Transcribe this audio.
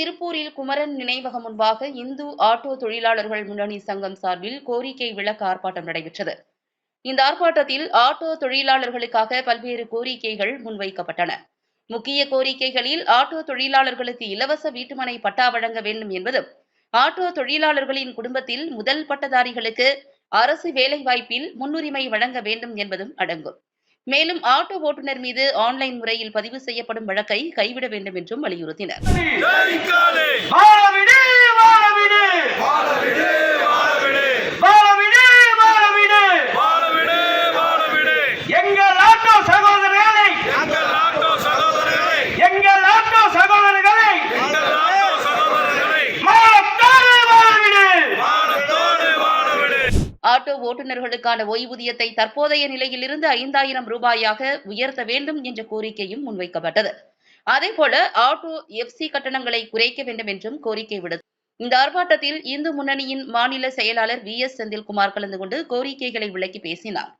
திருப்பூரில் குமரன் நினைவகம் முன்பாக இந்து ஆட்டோ தொழிலாளர்கள் முன்னணி சங்கம் சார்பில் கோரிக்கை விளக்க ஆர்ப்பாட்டம் நடைபெற்றது. இந்த ஆர்ப்பாட்டத்தில் ஆட்டோ தொழிலாளர்களுக்காக பல்வேறு கோரிக்கைகள் முன்வைக்கப்பட்டன. முக்கிய கோரிக்கைகளில் ஆட்டோ தொழிலாளர்களுக்கு இலவச வீட்டுமனை பட்டா வழங்க வேண்டும் என்பதும் ஆட்டோ தொழிலாளர்களின் குடும்பத்தில் முதல் பட்டதாரிகளுக்கு அரசு வேலைவாய்ப்பில் முன்னுரிமை வழங்க வேண்டும் என்பதும் அடங்கும். மேலும் ஆட்டோ ஓட்டுநர் மீது ஆன்லைன் முறையில் பதிவு செய்யப்படும் வழக்கை கைவிட வேண்டும் என்றும் வலியுறுத்தினர். ஆட்டோ ஓட்டுநர்களுக்கான ஓய்வூதியத்தை தற்போதைய நிலையிலிருந்து ஐந்தாயிரம் ரூபாயாக உயர்த்த வேண்டும் என்ற கோரிக்கையும் முன்வைக்கப்பட்டது. அதேபோல ஆட்டோ எஃப்சி கட்டணங்களை குறைக்க வேண்டும் என்றும் கோரிக்கை விடுத்தது இந்த ஆர்ப்பாட்டத்தில் இந்து முன்னணியின் மாநில செயலாளர் வி எஸ் செந்தில்குமார் கலந்து கொண்டு கோரிக்கைகளை விளக்கி பேசினார்.